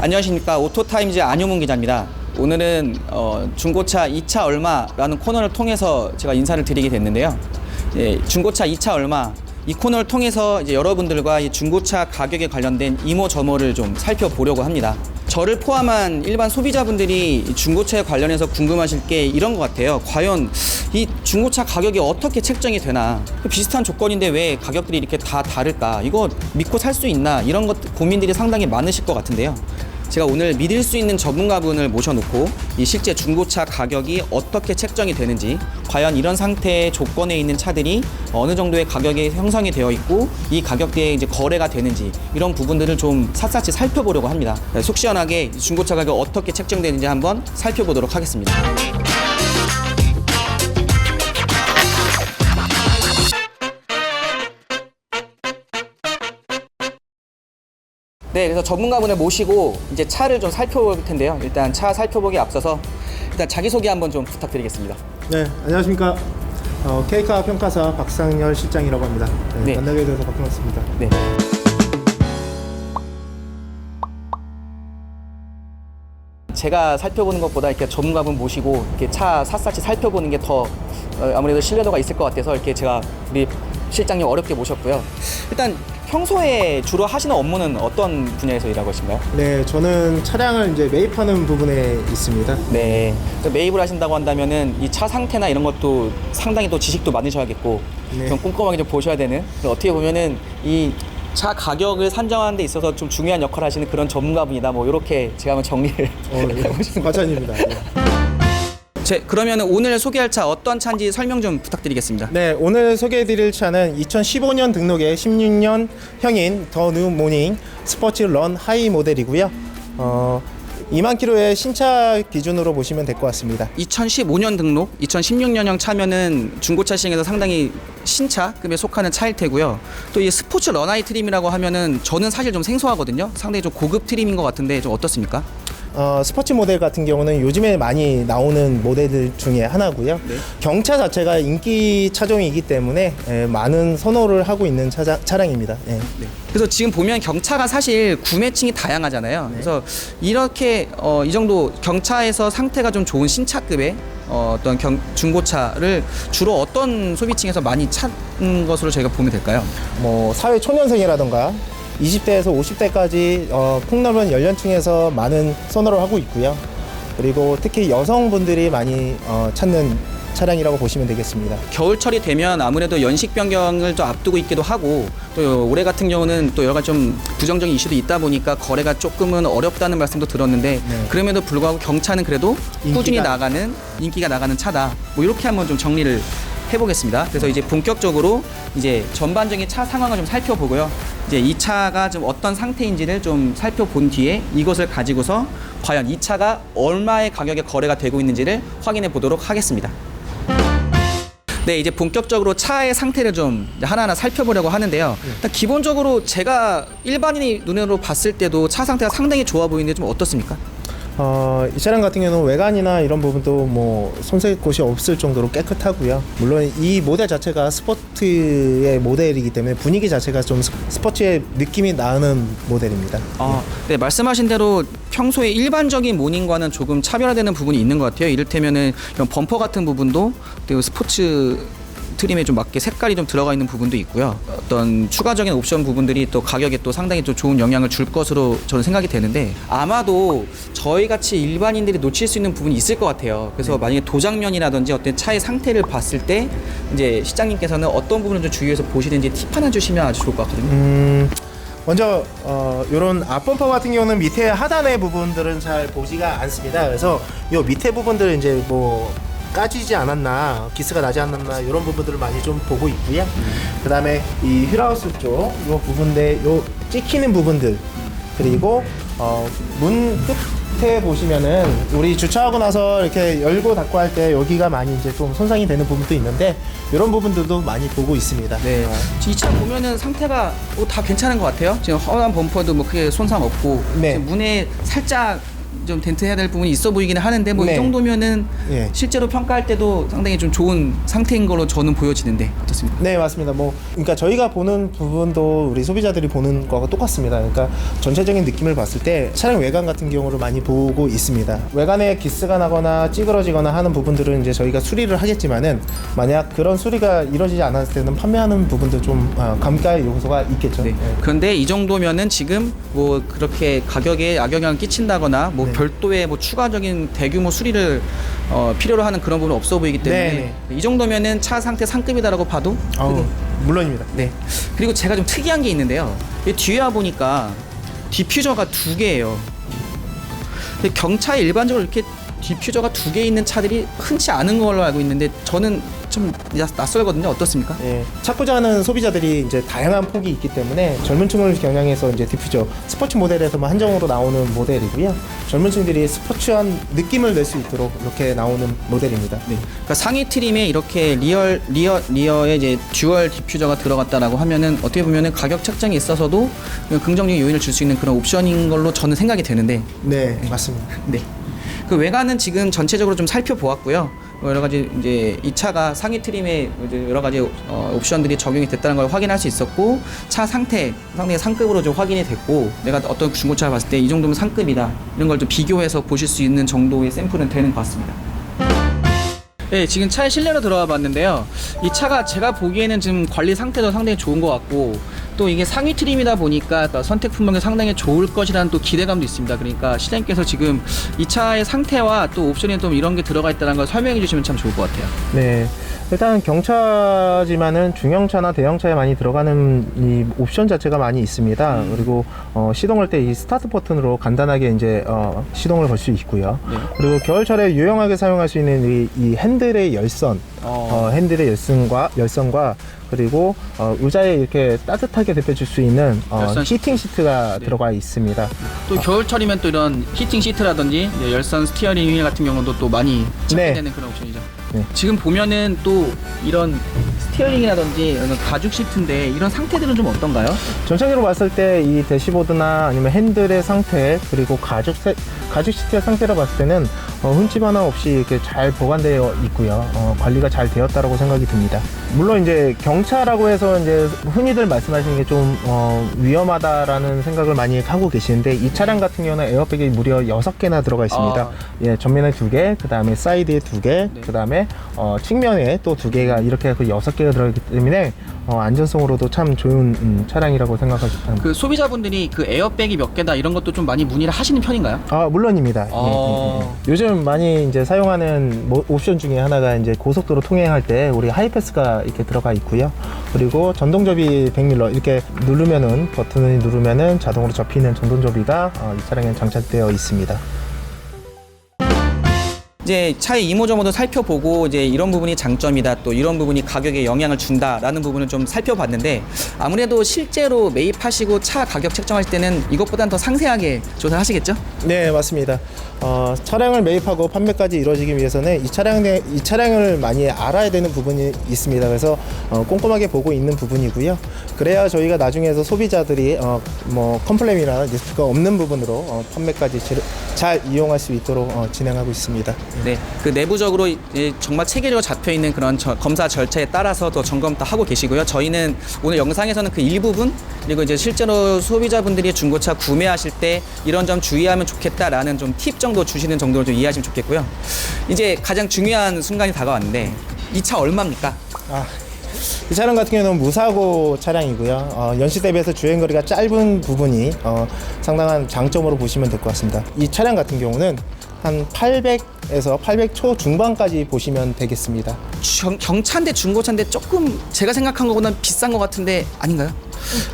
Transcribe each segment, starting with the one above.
안녕하십니까 오토타임즈 안효문 기자입니다. 오늘은 어, 중고차 2차 얼마라는 코너를 통해서 제가 인사를 드리게 됐는데요. 예, 중고차 2차 얼마 이 코너를 통해서 이제 여러분들과 이 중고차 가격에 관련된 이모저모를 좀 살펴보려고 합니다. 저를 포함한 일반 소비자분들이 이 중고차에 관련해서 궁금하실 게 이런 것 같아요. 과연 이 중고차 가격이 어떻게 책정이 되나? 비슷한 조건인데 왜 가격들이 이렇게 다 다를까? 이거 믿고 살 수 있나? 이런 것 고민들이 상당히 많으실 것 같은데요. 제가 오늘 믿을 수 있는 전문가분을 모셔놓고 이 실제 중고차 가격이 어떻게 책정이 되는지 과연 이런 상태의 조건에 있는 차들이 어느 정도의 가격이 형성이 되어 있고 이 가격대에 이제 거래가 되는지 이런 부분들을 좀 샅샅이 살펴보려고 합니다. 네, 속 시원하게 이 중고차 가격 어떻게 책정되는지 한번 살펴보도록 하겠습니다. 네, 그래서 전문가분을 모시고 이제 차를 좀 살펴볼 텐데요. 일단 차 살펴보기 앞서서 일단 자기소개 한번 좀 부탁드리겠습니다. 네, 안녕하십니까. 어, 케이카 평가사 박상열 실장이라고 합니다. 네, 네. 만나게 돼서 반갑습니다. 네. 제가 살펴보는 것보다 이렇게 전문가분 모시고 이렇게 차 샅샅이 살펴보는 게 더 아무래도 신뢰도가 있을 것 같아서 이렇게 제가 우리 실장님 어렵게 모셨고요. 일단 평소에 주로 하시는 업무는 어떤 분야에서 일하고 계신가요? 네, 저는 차량을 이제 매입하는 부분에 있습니다. 네. 그 매입을 하신다고 한다면은 이 차 상태나 이런 것도 상당히 또 지식도 많으셔야겠고 네. 좀 꼼꼼하게 좀 보셔야 되는 어떻게 보면은 이 차 가격을 산정하는 데 있어서 좀 중요한 역할을 하시는 그런 전문가분이다. 뭐 이렇게 제가 한번 정리를 어, 네. 과찬입니다. 네. 제 그러면은 오늘 소개할 차 어떤 차인지 설명 좀 부탁드리겠습니다. 네, 오늘 소개해드릴 차는 2015년 등록의 16년 형인 더 뉴 모닝 스포츠 런 하이 모델이고요. 어, 2만 킬로의 신차 기준으로 보시면 될 것 같습니다. 2015년 등록, 2016년형 차면은 중고차 시장에서 상당히 신차급에 속하는 차일 테고요. 또 이 스포츠 런아이 트림이라고 하면은 저는 사실 좀 생소하거든요. 상당히 좀 고급 트림인 것 같은데 좀 어떻습니까? 어, 스포츠 모델 같은 경우는 요즘에 많이 나오는 모델들 중에 하나고요. 네. 경차 자체가 인기 차종이기 때문에 예, 많은 선호를 하고 있는 차자, 차량입니다. 예. 그래서 지금 보면 경차가 사실 구매층이 다양하잖아요. 그래서 이렇게 어, 이 정도 경차에서 상태가 좀 좋은 신차급의 어, 경, 중고차를 주로 어떤 소비층에서 많이 찾는 것으로 저희가 보면 될까요? 뭐 사회 초년생이라던가 20대에서 50대까지 어, 폭넓은 연령층에서 많은 선호를 하고 있고요. 그리고 특히 여성분들이 많이 어, 찾는 차량이라고 보시면 되겠습니다. 겨울철이 되면 아무래도 연식 변경을 또 앞두고 있기도 하고 또 올해 같은 경우는 또 여러 가지 좀 부정적인 이슈도 있다 보니까 거래가 조금은 어렵다는 말씀도 들었는데 네. 그럼에도 불구하고 경차는 그래도 꾸준히 인기가- 나가는 인기가 나가는 차다. 뭐 이렇게 한번 좀 정리를 해보겠습니다. 그래서 이제 본격적으로 이제 전반적인 차 상황을 좀 살펴보고요. 이제 이 차가 좀 어떤 상태인지를 좀 살펴본 뒤에 이것을 가지고서 과연 이 차가 얼마의 가격에 거래가 되고 있는지를 확인해 보도록 하겠습니다. 네, 이제 본격적으로 차의 상태를 좀 하나하나 살펴보려고 하는데요. 일단 기본적으로 제가 일반인이 눈으로 봤을 때도 차 상태가 상당히 좋아 보이는데 좀 어떻습니까? 어, 이 차량 같은 경우는 외관이나 이런 부분도 뭐 손색 곳이 없을 정도로 깨끗하고요. 물론 이 모델 자체가 스포츠의 모델이기 때문에 분위기 자체가 좀 스- 스포츠의 느낌이 나는 모델입니다. 아, 네, 말씀하신 대로 평소에 일반적인 모닝과는 조금 차별화되는 부분이 있는 것 같아요. 이를테면은 이런 범퍼 같은 부분도 스포츠 트림에 좀 맞게 색깔이 좀 들어가 있는 부분도 있고요. 어떤 추가적인 옵션 부분들이 또 가격에 또 상당히 또 좋은 영향을 줄 것으로 저는 생각이 되는데 아마도 저희 같이 일반인들이 놓칠 수 있는 부분이 있을 것 같아요. 그래서 만약에 도장면이라든지 어떤 차의 상태를 봤을 때 이제 시장님께서는 어떤 부분을 좀 주의해서 보시는지 팁 하나 주시면 아주 좋을 것 같거든요. 음, 먼저 어, 이런 앞범퍼 같은 경우는 밑에 하단의 부분들은 잘 보지가 않습니다. 그래서 이 밑에 부분들 이제 뭐 까지지 않았나 기스가 나지 않았나 이런 부분들을 많이 좀 보고 있고요. 그 다음에 이 휠하우스 쪽이 부분들 요 찍히는 부분들 그리고 어, 문 끝에 보시면은 우리 주차하고 나서 이렇게 열고 닫고 할 때 여기가 많이 이제 좀 손상이 되는 부분도 있는데 이런 부분들도 많이 보고 있습니다. 네. 이 차 보면은 상태가 어, 다 괜찮은 것 같아요. 지금 허한 범퍼도 뭐 크게 손상 없고 네. 지금 문에 살짝 좀 덴트해야 될 부분이 있어 보이기는 하는데 뭐 이 네. 정도면은 예. 실제로 평가할 때도 상당히 좀 좋은 상태인 걸로 저는 보여지는데 어떻습니까? 네 맞습니다. 뭐 그러니까 저희가 보는 부분도 우리 소비자들이 보는 거가 똑같습니다. 그러니까 전체적인 느낌을 봤을 때 차량 외관 같은 경우를 많이 보고 있습니다. 외관에 기스가 나거나 찌그러지거나 하는 부분들은 이제 저희가 수리를 하겠지만은 만약 그런 수리가 이루어지지 않았을 때는 판매하는 부분도 좀 어, 감가의 요소가 있겠죠. 네. 네. 그런데 이 정도면은 지금 뭐 그렇게 가격에 악영향을 끼친다거나 뭐 네. 별도의 뭐 추가적인 대규모 수리를 어, 필요로 하는 그런 부분은 없어 보이기 때문에 네, 이 정도면은 차 상태 상급이다라고 봐도 아우, 물론입니다. 네. 그리고 제가 좀 특이한 게 있는데요. 이 뒤에 와 보니까 디퓨저가 두 개예요. 근데 경차에 일반적으로 이렇게 디퓨저가 두 개 있는 차들이 흔치 않은 걸로 알고 있는데 저는 좀 낯- 낯설거든요. 어떻습니까? 예, 찾고자 하는 소비자들이 이제 다양한 폭이 있기 때문에 젊은 층을 겨냥해서 이제 디퓨저 스포츠 모델에서만 한정으로 나오는 모델이고요. 젊은 층들이 스포츠한 느낌을 낼 수 있도록 이렇게 나오는 모델입니다. 네. 그러니까 상위 트림에 이렇게 리얼 리어 리어에 이제 듀얼 디퓨저가 들어갔다라고 하면은 어떻게 보면은 가격 책정에 있어서도 긍정적인 요인을 줄 수 있는 그런 옵션인 걸로 저는 생각이 되는데 네, 맞습니다. 네. 그 외관은 지금 전체적으로 좀 살펴보았고요. 어, 여러 가지 이제 이 차가 상위 트림에 여러 가지 어, 옵션들이 적용이 됐다는 걸 확인할 수 있었고 차 상태 상당히 상급으로 좀 확인이 됐고 내가 어떤 중고차를 봤을 때 이 정도면 상급이다 이런 걸 좀 비교해서 보실 수 있는 정도의 샘플은 되는 것 같습니다. 네, 지금 차의 실내로 들어와 봤는데요. 이 차가 제가 보기에는 지금 관리 상태도 상당히 좋은 것 같고 또 이게 상위 트림이다 보니까 또 선택 품목이 상당히 좋을 것이라는 또 기대감도 있습니다. 그러니까 시장님께서 지금 이 차의 상태와 또 옵션에 좀 이런 게 들어가 있다는 걸 설명해 주시면 참 좋을 것 같아요. 네. 일단 경차지만은 중형차나 대형차에 많이 들어가는 이 옵션 자체가 많이 있습니다. 그리고 어, 시동할 때 이 스타트 버튼으로 간단하게 이제 어, 시동을 걸 수 있고요. 네. 그리고 겨울철에 유용하게 사용할 수 있는 이, 이 핸들의 열선, 어. 어, 핸들의 열선과 열선과 그리고 어, 의자에 이렇게 따뜻하게 데펴줄 수 있는 어, 열선 히팅 시트가 네. 들어가 있습니다. 또 겨울철이면 또 이런 히팅 시트라든지 이제 열선 스티어링 휠 같은 경우도 또 많이 찾게 네. 되는 그런 옵션이죠. 네. 지금 보면은 또 이런 스티어링이라든지 이런 가죽 시트인데 이런 상태들은 좀 어떤가요? 전체적으로 봤을 때 이 대시보드나 아니면 핸들의 상태 그리고 가죽 세, 가죽 시트의 상태로 봤을 때는 어, 흠집 하나 없이 이렇게 잘 보관되어 있고요. 어, 관리가 잘 되었다라고 생각이 듭니다. 물론 이제 경차라고 해서 이제 흔히들 말씀하시는 게좀 어, 위험하다라는 생각을 많이 하고 계시는데 이 차량 같은 경우는 에어백이 무려 6개나 들어가 있습니다. 아. 예, 전면에 두 개, 그 다음에 사이드에 두 개, 네. 그 다음에 어, 측면에 또두 개가 이렇게 해서 여섯 개가 들어 있기 때문에 어, 안전성으로도 참 좋은 음, 차량이라고 생각합니다. 그 소비자분들이 그 에어백이 몇 개다 이런 것도 좀 많이 문의를 하시는 편인가요? 아 물론입니다. 예, 어. 예, 예. 요즘 많이 이제 사용하는 뭐 옵션 중에 하나가 이제 고속도로 통행할 때 우리 하이패스가 이렇게 들어가 있고요. 그리고 전동 접이 백밀러 이렇게 누르면은 버튼을 누르면은 자동으로 접히는 전동 접이가 어, 이 차량에 장착되어 있습니다. 이제 차의 이모저모도 살펴보고 이제 이런 부분이 장점이다 또 이런 부분이 가격에 영향을 준다라는 부분을 좀 살펴봤는데 아무래도 실제로 매입하시고 차 가격 책정하실 때는 이것보다는 더 상세하게 조사를 하시겠죠? 네 맞습니다. 어, 차량을 매입하고 판매까지 이루어지기 위해서는 이 차량 이 차량을 많이 알아야 되는 부분이 있습니다. 그래서 어, 꼼꼼하게 보고 있는 부분이고요. 그래야 저희가 나중에서 소비자들이 어, 뭐 컴플레인이나 리스크가 없는 부분으로 어, 판매까지 질- 잘 이용할 수 있도록 어, 진행하고 있습니다. 네, 그 내부적으로 정말 체계적으로 잡혀 있는 그런 저- 검사 절차에 따라서 더 점검 다 하고 계시고요. 저희는 오늘 영상에서는 그 일부분 그리고 이제 실제로 소비자분들이 중고차 구매하실 때 이런 점 주의하면 좋겠다라는 좀 팁 정도 주시는 정도로 좀 이해하시면 좋겠고요. 이제 가장 중요한 순간이 다가왔는데 이 차 얼마입니까? 아, 이 차량 같은 경우는 무사고 차량이고요. 어, 연식 대비해서 주행 거리가 짧은 부분이 어, 상당한 장점으로 보시면 될 것 같습니다. 이 차량 같은 경우는 한 800에서 800초 중반까지 보시면 되겠습니다. 경, 경차인데 중고차인데 조금 제가 생각한 것보다 비싼 것 같은데 아닌가요?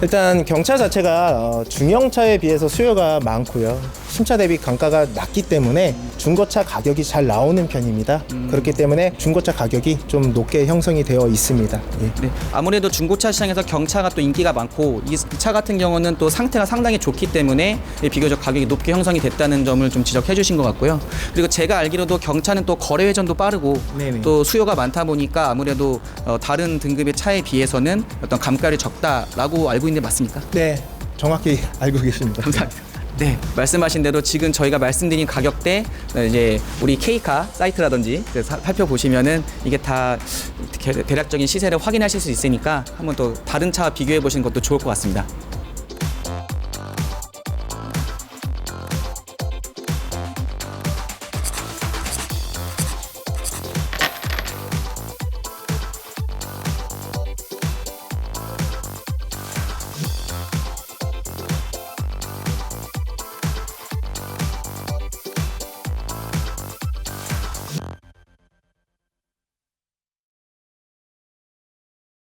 일단 경차 자체가 어, 중형차에 비해서 수요가 많고요. 신차 대비 단가가 낮기 때문에 중고차 가격이 잘 나오는 편입니다. 그렇기 때문에 중고차 가격이 좀 높게 형성이 되어 있습니다. 예. 네, 아무래도 중고차 시장에서 경차가 또 인기가 많고 이 차 같은 경우는 또 상태가 상당히 좋기 때문에 비교적 가격이 높게 형성이 됐다는 점을 좀 지적해 주신 것 같고요. 그리고 제가 알기로도 경차는 또 거래 회전도 빠르고 네네. 또 수요가 많다 보니까 아무래도 어, 다른 등급의 차에 비해서는 어떤 감가율이 적다라고 알고 있는데 맞습니까? 네, 정확히 알고 계십니다. 감사합니다. 네, 말씀하신 대로 지금 저희가 말씀드린 가격대 네, 이제 우리 K카 사이트라든지 그 사- 살펴보시면은 이게 다 대- 대략적인 시세를 확인하실 수 있으니까 한번 또 다른 차와 비교해 보시는 것도 좋을 것 같습니다.